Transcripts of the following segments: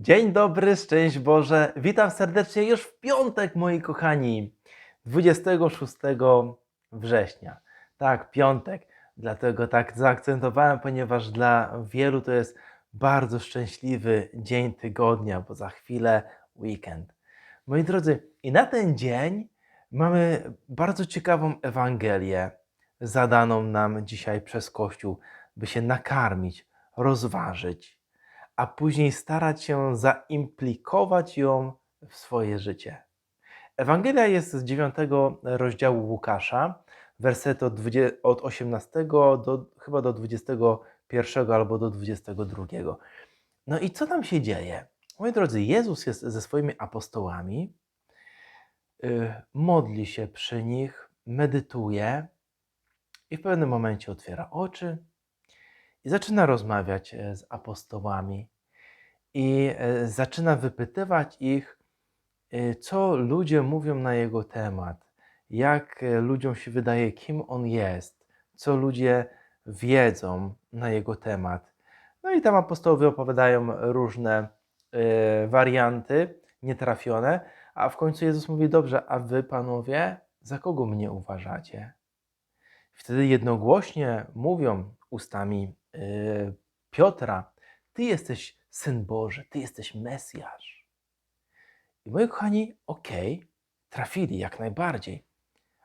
Dzień dobry, szczęść Boże. Witam serdecznie już w piątek, moi kochani, 26 września. Tak, piątek. Dlatego tak zaakcentowałem, ponieważ dla wielu to jest bardzo szczęśliwy dzień tygodnia, bo za chwilę weekend. Moi drodzy, i na ten dzień mamy bardzo ciekawą Ewangelię zadaną nam dzisiaj przez Kościół, by się nakarmić, rozważyć a później starać się zaimplikować ją w swoje życie. Ewangelia jest z 9 rozdziału Łukasza, wersety od, 20, od 18 do chyba do 21 albo do 22. No i co tam się dzieje? Moi drodzy, Jezus jest ze swoimi apostołami, yy, modli się przy nich, medytuje i w pewnym momencie otwiera oczy i zaczyna rozmawiać e, z apostołami i e, zaczyna wypytywać ich, e, co ludzie mówią na jego temat, jak ludziom się wydaje, kim on jest, co ludzie wiedzą na jego temat. No i tam apostołowie opowiadają różne warianty nietrafione, a w końcu Jezus mówi: Dobrze, a wy panowie, za kogo mnie uważacie? Wtedy jednogłośnie mówią ustami Piotra, Ty jesteś Syn Boży, Ty jesteś Mesjasz. I moi kochani, okej, okay, trafili jak najbardziej,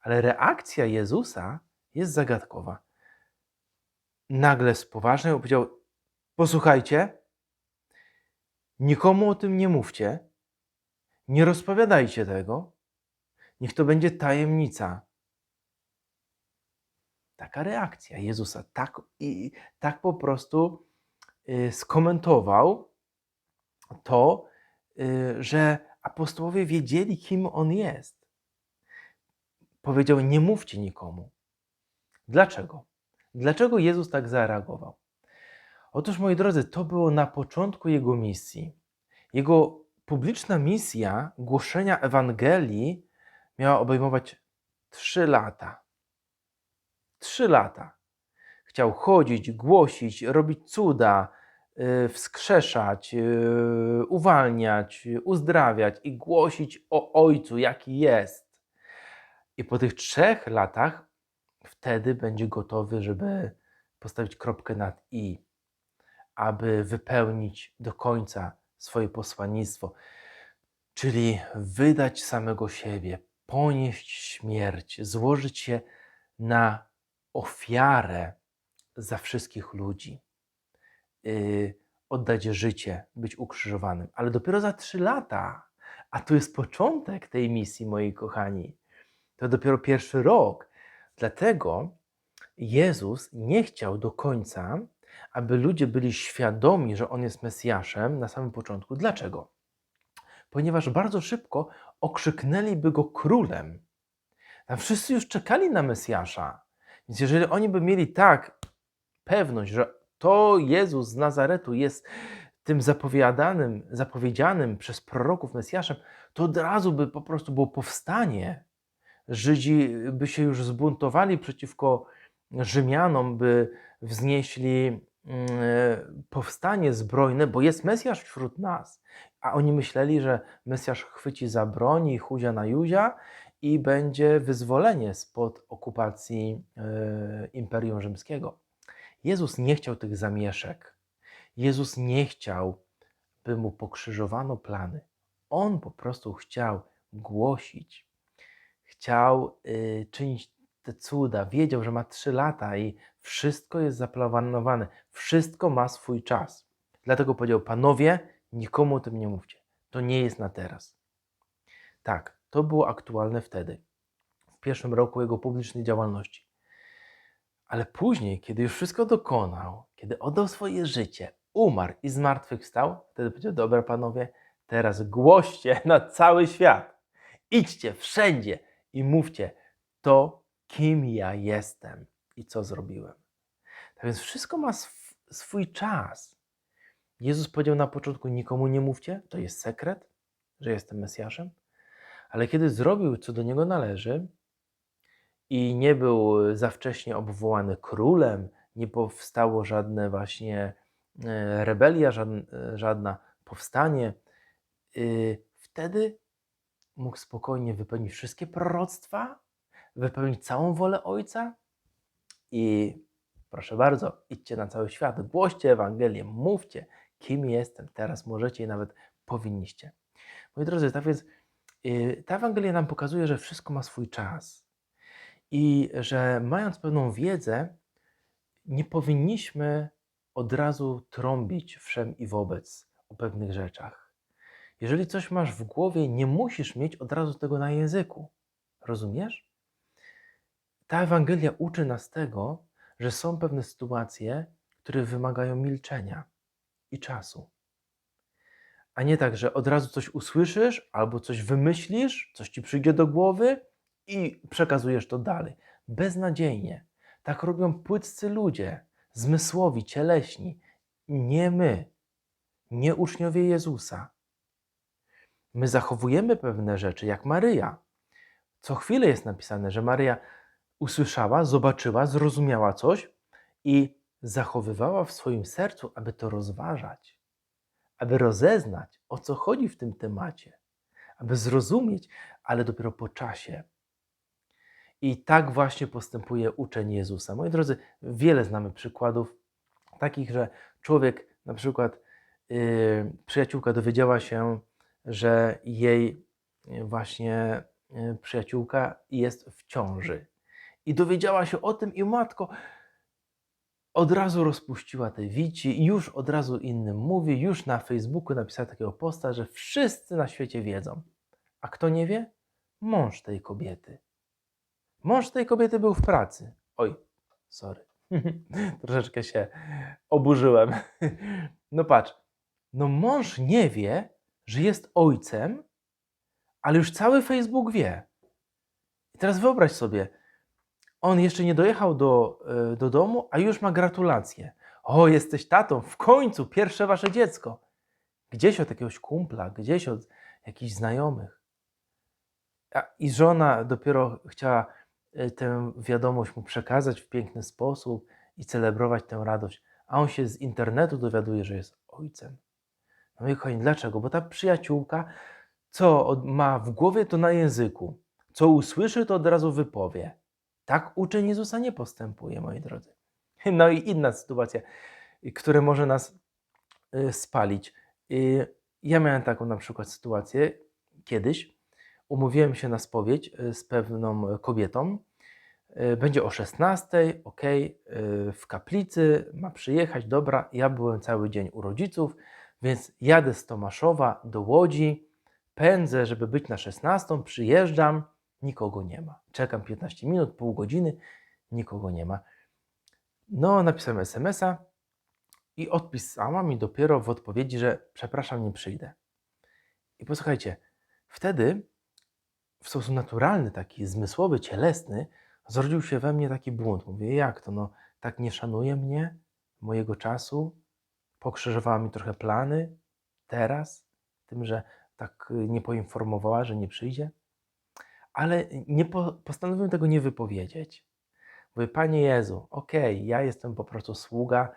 ale reakcja Jezusa jest zagadkowa. Nagle z poważną powiedział: Posłuchajcie, nikomu o tym nie mówcie, nie rozpowiadajcie tego, niech to będzie tajemnica taka reakcja Jezusa, tak, i, tak po prostu y, skomentował to, y, że apostołowie wiedzieli, kim on jest. Powiedział: Nie mówcie nikomu. Dlaczego? Dlaczego Jezus tak zareagował? Otóż, moi drodzy, to było na początku jego misji. Jego publiczna misja głoszenia Ewangelii miała obejmować trzy lata. Trzy lata. Chciał chodzić, głosić, robić cuda, y, wskrzeszać, y, uwalniać, uzdrawiać i głosić o Ojcu, jaki jest. I po tych trzech latach wtedy będzie gotowy, żeby postawić kropkę nad i, aby wypełnić do końca swoje posłannictwo, czyli wydać samego siebie, ponieść śmierć, złożyć się na ofiarę za wszystkich ludzi, yy, oddać życie, być ukrzyżowanym. Ale dopiero za trzy lata, a to jest początek tej misji, moi kochani. To dopiero pierwszy rok. Dlatego Jezus nie chciał do końca, aby ludzie byli świadomi, że On jest Mesjaszem na samym początku. Dlaczego? Ponieważ bardzo szybko okrzyknęliby Go królem. Wszyscy już czekali na Mesjasza. Więc jeżeli oni by mieli tak pewność, że to Jezus z Nazaretu jest tym zapowiadanym, zapowiedzianym przez proroków Mesjaszem, to od razu by po prostu było powstanie. Żydzi by się już zbuntowali przeciwko Rzymianom, by wznieśli mm, powstanie zbrojne, bo jest Mesjasz wśród nas. A oni myśleli, że Mesjasz chwyci za broń i chuzia na Juzia i będzie wyzwolenie spod okupacji e, Imperium Rzymskiego. Jezus nie chciał tych zamieszek. Jezus nie chciał, by mu pokrzyżowano plany. On po prostu chciał głosić, chciał y, czynić te cuda. Wiedział, że ma trzy lata i wszystko jest zaplanowane, wszystko ma swój czas. Dlatego powiedział: Panowie, nikomu o tym nie mówcie. To nie jest na teraz. Tak, to było aktualne wtedy, w pierwszym roku jego publicznej działalności. Ale później, kiedy już wszystko dokonał, kiedy oddał swoje życie, umarł i zmartwychwstał, wtedy powiedział: Dobra, panowie, teraz głoście na cały świat. Idźcie wszędzie i mówcie to, kim ja jestem i co zrobiłem. Tak więc wszystko ma sw swój czas. Jezus powiedział na początku: Nikomu nie mówcie, to jest sekret, że jestem Mesjaszem. Ale kiedy zrobił, co do niego należy i nie był za wcześnie obwołany królem, nie powstało żadne właśnie e, rebelia żadna, powstanie, yy, wtedy mógł spokojnie wypełnić wszystkie proroctwa, wypełnić całą wolę Ojca i proszę bardzo, idźcie na cały świat, głoście Ewangelię, mówcie, kim jestem. Teraz możecie i nawet powinniście. Moi drodzy, tak więc ta Ewangelia nam pokazuje, że wszystko ma swój czas i że mając pewną wiedzę, nie powinniśmy od razu trąbić wszem i wobec o pewnych rzeczach. Jeżeli coś masz w głowie, nie musisz mieć od razu tego na języku. Rozumiesz? Ta Ewangelia uczy nas tego, że są pewne sytuacje, które wymagają milczenia i czasu. A nie tak, że od razu coś usłyszysz albo coś wymyślisz, coś ci przyjdzie do głowy i przekazujesz to dalej. Beznadziejnie. Tak robią płytcy ludzie, zmysłowi, cieleśni. Nie my, nie uczniowie Jezusa. My zachowujemy pewne rzeczy, jak Maryja. Co chwilę jest napisane, że Maryja usłyszała, zobaczyła, zrozumiała coś i zachowywała w swoim sercu, aby to rozważać, aby rozeznać, o co chodzi w tym temacie, aby zrozumieć, ale dopiero po czasie. I tak właśnie postępuje uczeń Jezusa. Moi drodzy, wiele znamy przykładów takich, że człowiek, na przykład yy, przyjaciółka dowiedziała się, że jej właśnie yy, przyjaciółka jest w ciąży. I dowiedziała się o tym i matko od razu rozpuściła te wici już od razu innym mówi, już na Facebooku napisała takiego posta, że wszyscy na świecie wiedzą. A kto nie wie? Mąż tej kobiety. Mąż tej kobiety był w pracy. Oj, sorry. Troszeczkę się oburzyłem. No patrz, no mąż nie wie, że jest ojcem, ale już cały Facebook wie. I teraz wyobraź sobie, on jeszcze nie dojechał do, e, do domu, a już ma gratulacje. O, jesteś tatą, w końcu pierwsze wasze dziecko. Gdzieś od jakiegoś kumpla, gdzieś od jakichś znajomych. I żona dopiero chciała e, tę wiadomość mu przekazać w piękny sposób i celebrować tę radość, a on się z internetu dowiaduje, że jest ojcem. No i kochani, dlaczego? Bo ta przyjaciółka, co ma w głowie, to na języku. Co usłyszy, to od razu wypowie. Tak uczeń Jezusa nie postępuje, moi drodzy. No i inna sytuacja, która może nas y, spalić. Y, ja miałem taką na przykład sytuację kiedyś. Umówiłem się na spowiedź y, z pewną kobietą. Będzie o 16, ok, w kaplicy, ma przyjechać, dobra. Ja byłem cały dzień u rodziców, więc jadę z Tomaszowa do Łodzi, pędzę, żeby być na 16, przyjeżdżam nikogo nie ma. Czekam 15 minut, pół godziny, nikogo nie ma. No, napisałem SMS-a i odpisała mi dopiero w odpowiedzi, że przepraszam, nie przyjdę. I posłuchajcie, wtedy w sposób naturalny, taki zmysłowy, cielesny, zrodził się we mnie taki błąd. Mówię, jak to, no, tak nie szanuje mnie, mojego czasu, pokrzyżowała mi trochę plany teraz, tym, że tak nie poinformowała, że nie przyjdzie ale nie po, postanowiłem tego nie wypowiedzieć. Mówię, Panie Jezu, okej, okay, ja jestem po prostu sługa,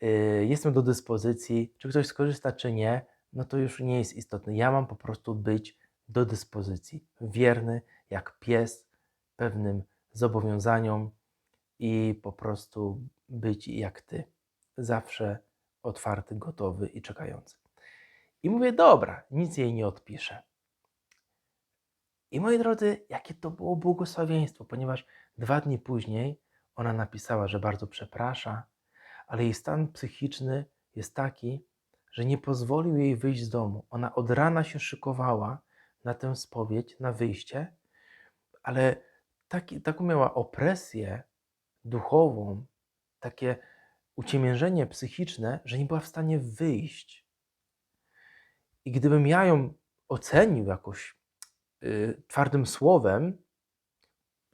yy, jestem do dyspozycji, czy ktoś skorzysta, czy nie, no to już nie jest istotne. Ja mam po prostu być do dyspozycji, wierny jak pies pewnym zobowiązaniom i po prostu być jak Ty, zawsze otwarty, gotowy i czekający. I mówię, dobra, nic jej nie odpiszę. I moi drodzy, jakie to było błogosławieństwo, ponieważ dwa dni później ona napisała, że bardzo przeprasza, ale jej stan psychiczny jest taki, że nie pozwolił jej wyjść z domu. Ona od rana się szykowała na tę spowiedź, na wyjście, ale taki, taką miała opresję duchową, takie uciemiężenie psychiczne, że nie była w stanie wyjść. I gdybym ja ją ocenił jakoś twardym słowem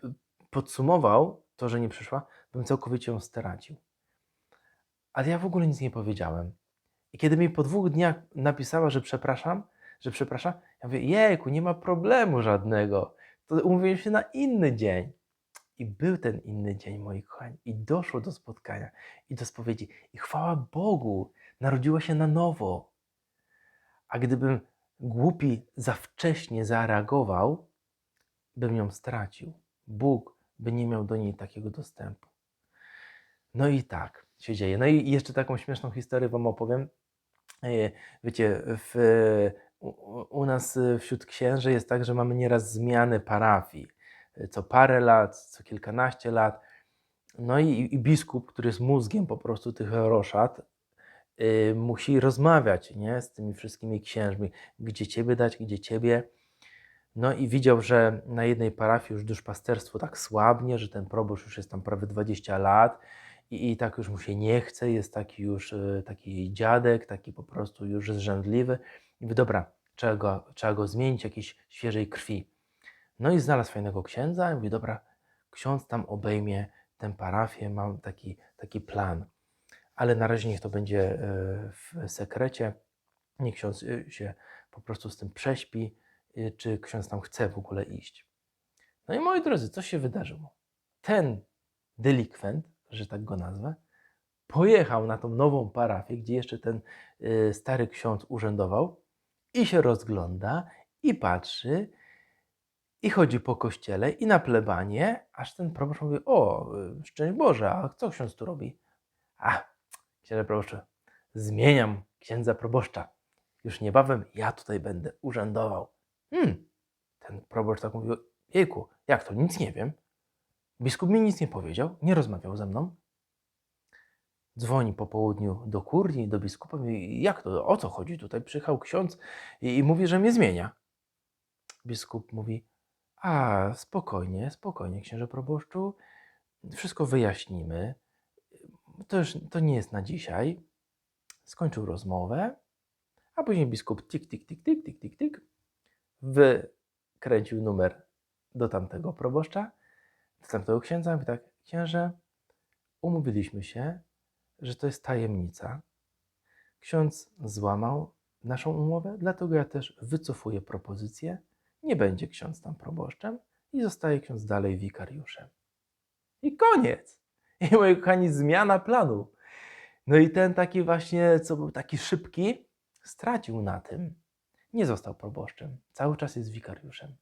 y, podsumował to, że nie przyszła, bym całkowicie ją stracił. Ale ja w ogóle nic nie powiedziałem. I kiedy mi po dwóch dniach napisała, że przepraszam, że przepraszam, ja mówię, jejku, nie ma problemu żadnego. To umówiłem się na inny dzień. I był ten inny dzień, moi kochani. I doszło do spotkania i do spowiedzi. I chwała Bogu, narodziła się na nowo. A gdybym głupi za wcześnie zareagował, bym ją stracił. Bóg by nie miał do niej takiego dostępu. No i tak się dzieje. No i jeszcze taką śmieszną historię Wam opowiem. E, Wiecie, w, u, nas wśród księży jest tak, że mamy nieraz zmiany parafii. E, Co parę lat, co kilkanaście lat. No i, i biskup, który jest mózgiem po prostu tych roszad, y, musi rozmawiać nie, z tymi wszystkimi księżmi, gdzie ciebie dać, gdzie ciebie. No i widział, że na jednej parafii już duszpasterstwo tak słabnie, że ten proboszcz już jest tam prawie 20 lat i, i tak już mu się nie chce, jest taki już y, taki dziadek, taki po prostu już zrzędliwy. I mówi, dobra, trzeba go, trzeba go zmienić, jakiejś świeżej krwi. No i znalazł fajnego księdza i mówi, dobra, ksiądz tam obejmie tę parafię, mam taki, taki plan. Ale na razie niech to będzie e, w sekrecie. Niech ksiądz e, się po prostu z tym prześpi, e, czy ksiądz tam chce w ogóle iść. No i moi drodzy, co się wydarzyło? Ten delikwent, że tak go nazwę, pojechał na tą nową parafię, gdzie jeszcze ten stary ksiądz urzędował i się rozgląda i patrzy i chodzi po kościele i na plebanie, aż ten proboszcz mówi, o, szczęść Boże, a co ksiądz tu robi? A, księże proboszczu, zmieniam księdza proboszcza. Już niebawem ja tutaj będę urzędował. Hmm, ten proboszcz tak mówił, jejku, jak to, nic nie wiem. Biskup mi nic nie powiedział, nie rozmawiał ze mną. Dzwoni po południu do kurii, do biskupa, mówi, jak to, o co chodzi tutaj? Przyjechał ksiądz i, i mówi, że mnie zmienia. Biskup mówi, a, spokojnie, spokojnie, księże proboszczu. Wszystko wyjaśnimy. To już to nie jest na dzisiaj. Skończył rozmowę, a później biskup tik, tik, tik, tik, tik, tik, tik, wykręcił numer do tamtego proboszcza, do tamtego księdza. Mówi tak, księże, umówiliśmy się, że to jest tajemnica. Ksiądz złamał naszą umowę, dlatego ja też wycofuję propozycję nie będzie ksiądz tam proboszczem i zostaje ksiądz dalej wikariuszem. I koniec. I moi kochani, zmiana planu. No i ten taki właśnie, co był taki szybki, stracił na tym. Nie został proboszczem. Cały czas jest wikariuszem.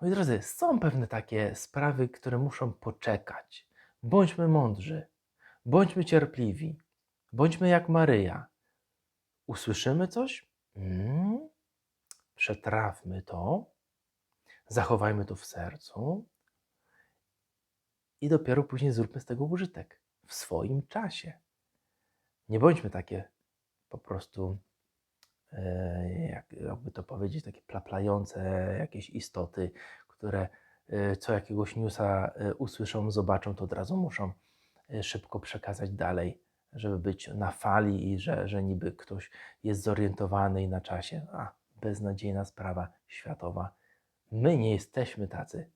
Moi drodzy, są pewne takie sprawy, które muszą poczekać. Bądźmy mądrzy, bądźmy cierpliwi, bądźmy jak Maryja. Usłyszymy coś? Mm, przetrawmy to, zachowajmy to w sercu i dopiero później zróbmy z tego użytek w swoim czasie. Nie bądźmy takie po prostu, e, jak, jakby to powiedzieć, takie plaplające jakieś istoty, które e, co jakiegoś newsa e, usłyszą, zobaczą, to od razu muszą szybko przekazać dalej, żeby być na fali i że, że niby ktoś jest zorientowany i na czasie. A, beznadziejna sprawa światowa. My nie jesteśmy tacy.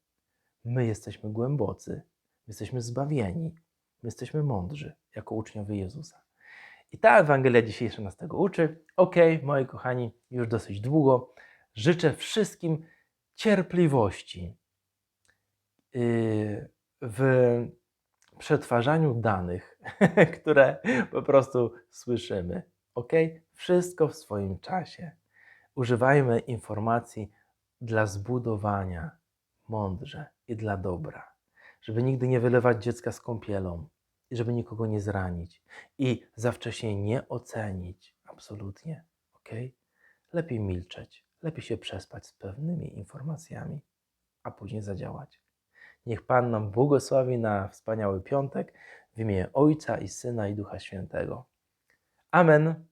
My jesteśmy głębocy. My jesteśmy zbawieni. My jesteśmy mądrzy jako uczniowie Jezusa. I ta Ewangelia dzisiejsza nas tego uczy. Ok, moi kochani, już dosyć długo. Życzę wszystkim cierpliwości yy, w przetwarzaniu danych, które po prostu słyszymy. Ok? Wszystko w swoim czasie. Używajmy informacji dla zbudowania mądrze i dla dobra, żeby nigdy nie wylewać dziecka z kąpielą i żeby nikogo nie zranić i za wcześnie nie ocenić. Absolutnie, ok? Lepiej milczeć, lepiej się przespać z pewnymi informacjami, a później zadziałać. Niech Pan nam błogosławi na wspaniały piątek w imię Ojca i Syna i Ducha Świętego. Amen.